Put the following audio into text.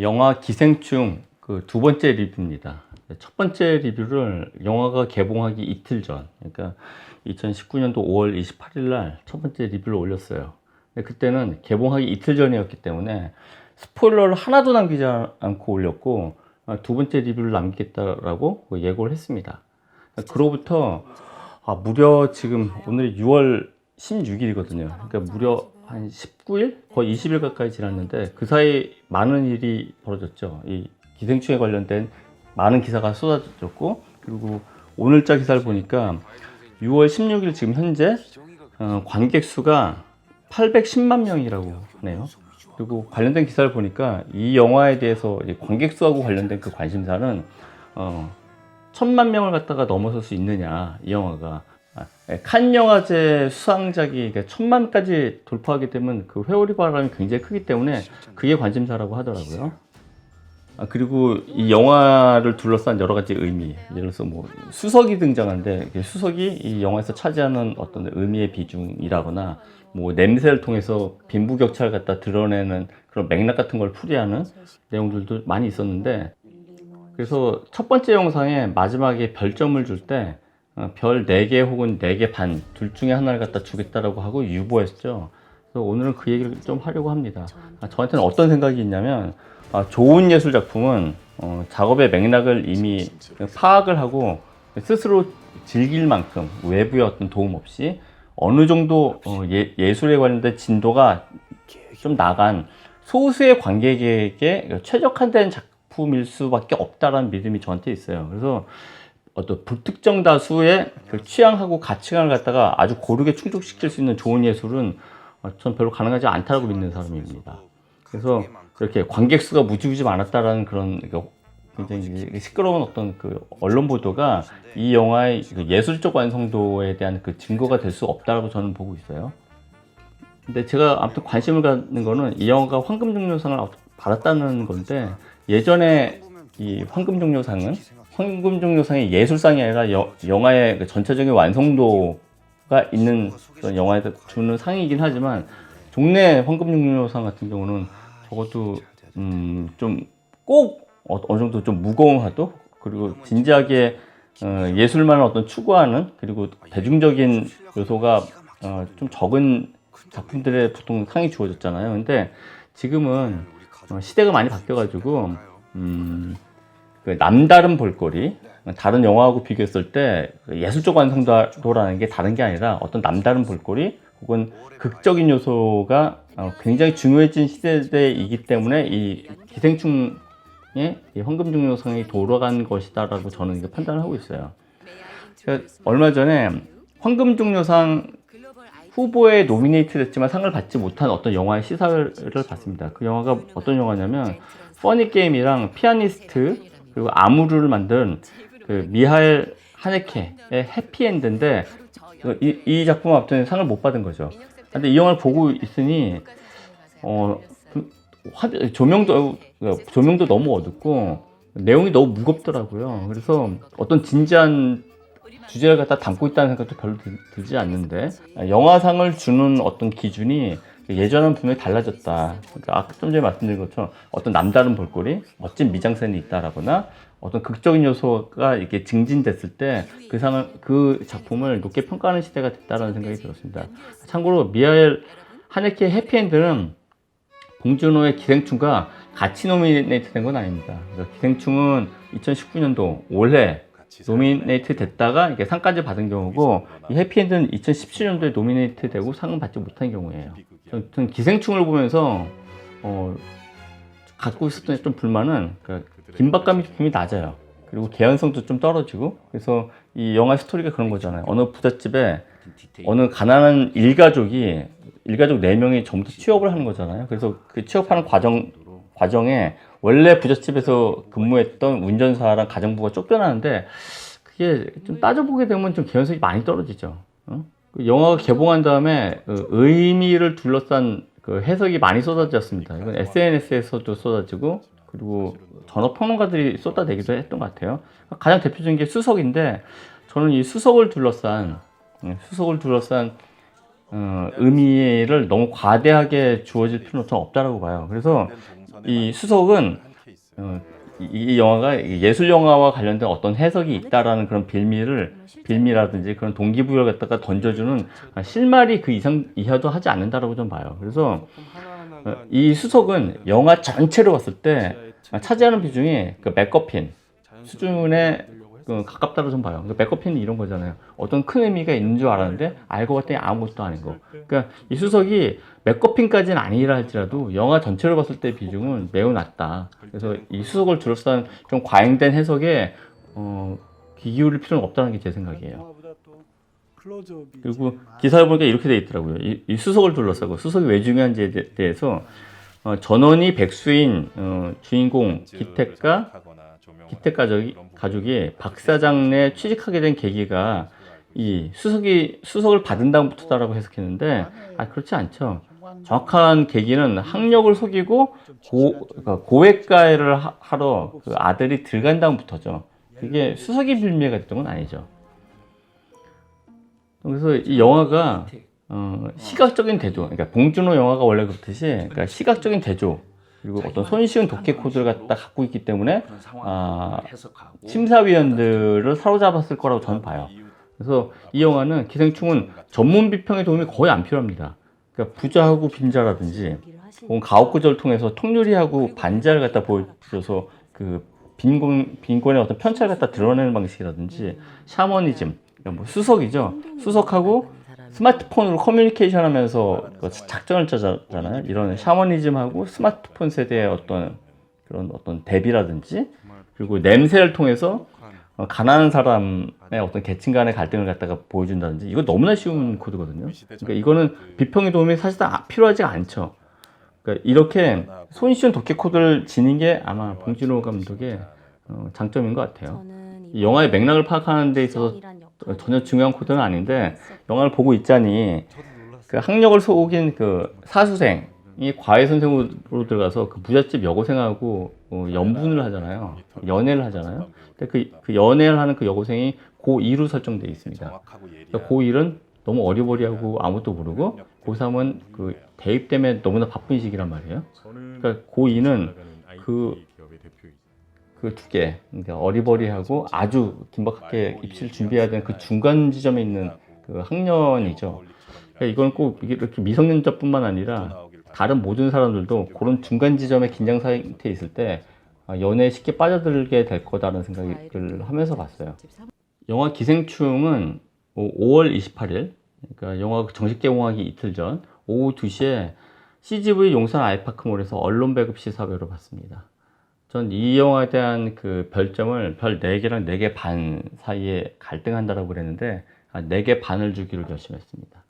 영화 기생충 그 두 번째 리뷰입니다. 첫 번째 리뷰를 영화가 개봉하기 이틀 전, 그러니까 2019년도 5월 28일 날 첫 번째 리뷰를 올렸어요. 근데 그때는 개봉하기 이틀 전이었기 때문에 스포일러를 하나도 남기지 않고 올렸고 아, 두 번째 리뷰를 남기겠다라고 예고를 했습니다. 그로부터 아, 무려 지금 오늘이 6월 16일이거든요. 그러니까 무려 한 19일? 거의 20일 가까이 지났는데 그 사이 많은 일이 벌어졌죠. 이 기생충에 관련된 많은 기사가 쏟아졌고 그리고 오늘자 기사를 보니까 6월 16일 지금 현재 어, 관객 수가 810만 명이라고 하네요. 그리고 관련된 기사를 보니까 이 영화에 대해서 관객 수하고 관련된 그 관심사는 어, 천만 명을 갖다가 넘어설 수 있느냐 이 영화가 칸 영화제 수상작이 천만까지 돌파하게 되면 그 회오리 바람이 굉장히 크기 때문에 그게 관심사라고 하더라고요. 아, 그리고 이 영화를 둘러싼 여러 가지 의미, 예를 들어서 뭐 수석이 등장하는데 그 수석이 이 영화에서 차지하는 어떤 의미의 비중이라거나 뭐 냄새를 통해서 빈부격차를 갖다 드러내는 그런 맥락 같은 걸 풀이하는 내용들도 많이 있었는데 그래서 첫 번째 영상에 마지막에 별점을 줄때 어, 별 4개 혹은 4개 반 둘 중에 하나를 갖다 주겠다라고 하고 유보했죠. 그래서 오늘은 그 얘기를 좀 하려고 합니다. 아, 저한테는 어떤 생각이 있냐면 아, 좋은 예술 작품은 어, 작업의 맥락을 이미 파악을 하고 스스로 즐길 만큼 외부의 어떤 도움 없이 어느 정도 어, 예, 예술에 관련된 진도가 좀 나간 소수의 관객에게 최적화된 작품일 수밖에 없다라는 믿음이 저한테 있어요. 그래서 어떤 불특정 다수의 그 취향하고 가치관을 갖다가 아주 고르게 충족시킬 수 있는 좋은 예술은 어, 전 별로 가능하지 않다고 믿는 사람입니다. 그래서 그렇게 관객 수가 무지무지 많았다라는 그런 그 굉장히 시끄러운 어떤 그 언론 보도가 이 영화의 그 예술적 완성도에 대한 그 증거가 될 수 없다고 저는 보고 있어요. 근데 제가 아무튼 관심을 갖는 거는 이 영화가 황금종려상을 받았다는 건데 예전에 이 황금종려상은 황금종려상이 예술상이 아니라 여, 영화의 그 전체적인 완성도가 있는 그런 영화에 주는 상이긴 하지만 종래 황금종려상 같은 경우는 적어도 음, 좀꼭 어, 어느 정도 좀 무거운 화도 그리고 진지하게 어, 예술만을 어떤 추구하는 그리고 대중적인 요소가 어, 좀 적은 작품들에 보통 상이 주어졌잖아요. 근데 지금은 어, 시대가 많이 바뀌어가지고 음, 그 남다른 볼거리 다른 영화하고 비교했을 때그 예술적 완성도라는 게 다른 게 아니라 어떤 남다른 볼거리 혹은 극적인 요소가 어, 굉장히 중요해진 시대이기 때문에 이 기생충의 이 황금종려상이 돌아간 것이다라고 저는 판단을 하고 있어요. 제가 얼마 전에 황금종려상 후보에 노미네이트 됐지만 상을 받지 못한 어떤 영화의 시사를 봤습니다. 그 영화가 어떤 영화냐면 퍼니 게임이랑 피아니스트 그리고 아무르를 만든 그 미하엘 하네케의 해피엔드인데 그 이, 이 작품 앞전에 상을 못 받은 거죠. 근데 이 영화를 보고 있으니 어 그 화, 조명도 조명도 너무 어둡고 내용이 너무 무겁더라고요. 그래서 어떤 진지한 주제를 갖다 담고 있다는 생각도 별로 들, 들지 않는데 영화상을 주는 어떤 기준이 예전은 분명히 달라졌다. 그러니까 좀 전에 말씀드린 것처럼 어떤 남다른 볼거리, 멋진 미장센이 있다라거나 어떤 극적인 요소가 이렇게 증진됐을 때 그 상을 그 작품을 높게 평가하는 시대가 됐다라는 생각이 들었습니다. 참고로 미하엘 하네케의 해피엔드는 봉준호의 기생충과 같이 노미네이트 된 건 아닙니다. 기생충은 2019년도 올해 노미네이트 됐다가 이게 상까지 받은 경우고 이 해피엔드는 2017년도에 노미네이트 되고 상은 받지 못한 경우예요. 저는 기생충을 보면서 어, 갖고 있었던 좀 불만은 그 긴박감이 좀 낮아요. 그리고 개연성도 좀 떨어지고 그래서 이 영화 스토리가 그런 거잖아요. 어느 부잣집에 어느 가난한 일가족이 일가족 네 명이 전부 다 취업을 하는 거잖아요. 그래서 그 취업하는 과정 과정에 원래 부잣집에서 근무했던 운전사랑 가정부가 쫓겨나는데 그게 좀 따져보게 되면 좀 개연성이 많이 떨어지죠. 어? 그 영화가 개봉한 다음에 그 의미를 둘러싼 그 해석이 많이 쏟아졌습니다. 이건 SNS에서도 쏟아지고 그리고 전업 평론가들이 쏟아내기도 했던 것 같아요. 가장 대표적인 게 수석인데 저는 이 수석을 둘러싼 음, 수석을 둘러싼 어, 의미를 너무 과대하게 주어질 필요는 전 없다라고 봐요. 그래서 이 수석은 어, 이, 이 영화가 예술 영화와 관련된 어떤 해석이 있다라는 그런 빌미를 빌미라든지 그런 동기부여를 갖다가 던져주는 아, 실말이 그 이상 이하도 하지 않는다라고 좀 봐요. 그래서 어, 이 수석은 영화 전체로 봤을 때 아, 차지하는 비중이 그 맥거핀 수준에 그 가깝다고 좀 봐요. 그러니까 맥거핀이 이런 거잖아요. 어떤 큰 의미가 있는 줄 알았는데 알고 봤더니 아무것도 아닌 거. 그러니까 이 수석이 맥거핀까지는 아니라 할지라도 영화 전체로 봤을 때 비중은 매우 낮다. 그래서 이 수석을 둘러싼 좀 과잉된 해석에 어, 귀 기울일 필요는 없다는 게 제 생각이에요. 그리고 기사를 보니까 이렇게 돼 있더라고요. 이, 이 수석을 둘러싸고 수석이 왜 중요한지에 대- 대해서 어, 전원이 백수인 어, 주인공 기택과 기택 가족이, 가족이 박 사장내 취직하게 된 계기가 이 수석이 수석을 받은 다음부터다라고 해석했는데 아 그렇지 않죠. 정확한 계기는 학력을 속이고 고, 그러니까 고액가를 하- 하러 그 아들이 들어간 다음부터죠. 그게 수석이 빌미가 됐던 건 아니죠. 그래서 이 영화가 어, 시각적인 대조, 그러니까 봉준호 영화가 원래 그렇듯이 그러니까 시각적인 대조. 그리고 어떤 손쉬운 독해 코드를 갖다 갖고 있기 때문에 아, 심사위원들을 사로잡았을 거라고 저는 봐요. 그래서 이 영화는 기생충은 전문 비평의 도움이 거의 안 필요합니다. 그러니까 부자하고 빈자라든지 혹은 가옥구조를 통해서 통유리하고 반자를 갖다 보여줘서 그 빈곤, 빈곤의 어떤 편차를 갖다 드러내는 방식이라든지 샤머니즘, 그러니까 뭐 수석이죠. 수석하고 스마트폰으로 커뮤니케이션 하면서 그 작전을 짜잖아요. 이런 샤머니즘하고 스마트폰 세대의 어떤 그런 어떤 대비라든지 그리고 냄새를 통해서 어, 가난한 사람의 어떤 계층 간의 갈등을 갖다가 보여준다든지 이거 너무나 쉬운 코드거든요. 그러니까 이거는 비평의 도움이 사실상 아- 필요하지 않죠. 그러니까 이렇게 손쉬운 독해 코드를 지닌 게 아마 봉준호 감독의 어, 장점인 것 같아요. 이 영화의 맥락을 파악하는 데 있어서 전혀 중요한 코드는 아닌데 영화를 보고 있자니 그 학력을 속인 그 사수생이 과외 선생으로 들어가서 그 부잣집 여고생하고 어, 연분을 하잖아요. 연애를 하잖아요. 근데 그, 그 연애를 하는 그 여고생이 고2로 설정되어 있습니다. 그러니까 고1은 너무 어리버리하고 아무것도 모르고 고3은 그 대입 때문에 너무나 바쁜 시기란 말이에요. 그러니까 고2는 그 그두 개, 그러니까 어리버리하고 아주 긴박하게 입시를 준비해야 되는 그 중간 지점에 있는 그 학년이죠. 그러니까 이건 꼭 이렇게 미성년자뿐만 아니라 다른 모든 사람들도 그런 중간 지점에 긴장 상태에 있을 때 아, 연애에 쉽게 빠져들게 될 거다라는 생각을 하면서 봤어요. 영화 기생충은 5월 28일, 그러니까 영화 정식 개봉하기 이틀 전 오후 2시에 CGV 용산 아이파크몰에서 언론 배급 시사회로 봤습니다. 전 이 영화에 대한 그 별점을 별 4개랑 4개 반 사이에 갈등한다라고 그랬는데 아, 4개 반을 주기로 결심했습니다.